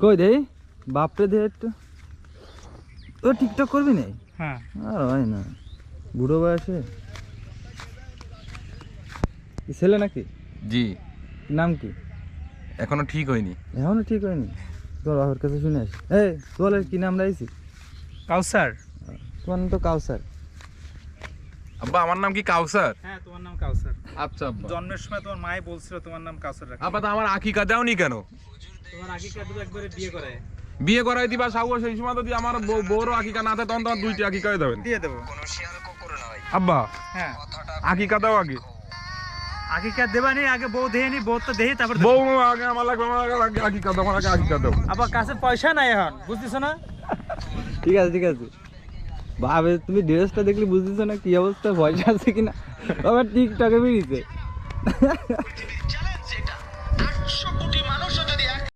কই দেই? বাপরে দে একটু। ও টিকটক করবি না? হ্যাঁ। আর হয় না। বুড়ো বয়সে? কি ছেলে নাকি? জি। নাম কি? এখনও ঠিক হয়নি। এখনও ঠিক হয়নি? তোর বাবার কাছে শুনে আসি। এই তোর কি নাম রাইছি কাউসার। তোমার নাম তো কাউসার। আব্বা আমার নাম কি কাউসার? হ্যাঁ তোমার নাম কাউসার। আচ্ছা আব্বা। জন্মের সময় তোমার মাই বলছিল তোমার নাম কাউসার রাখো আব্বা তো আমার আকিকা দাওনি কেন? তোমার আকিকা দুটো একবারে বিয়ে করে বিয়ে করাই দিবা সাউ সেই সময় যদি আমার বউ- বউরও আকিকা না থাকে তখন তোমার দুইটি আকিকাই দেবেন দিয়ে দেবো। আব্বা হ্যাঁ। আকিকা দাও আগে। আকিকা দেবা নেই আগে বউ দেহে নি বউ তো দেহে তারপর। বউ আগে আমার লাগবে আমার আগে আকিকা দাও আমার আগে আকিকা দাও। আবার কাছে পয়সা নাই এখন বুঝতেছো না? ঠিক আছে ঠিক আছে। তুমি ড্রেসটা দেখলে বুঝতেছো না কি অবস্থা পয়সা আছে কিনা। আবার টিকটকে বেরিয়েছে।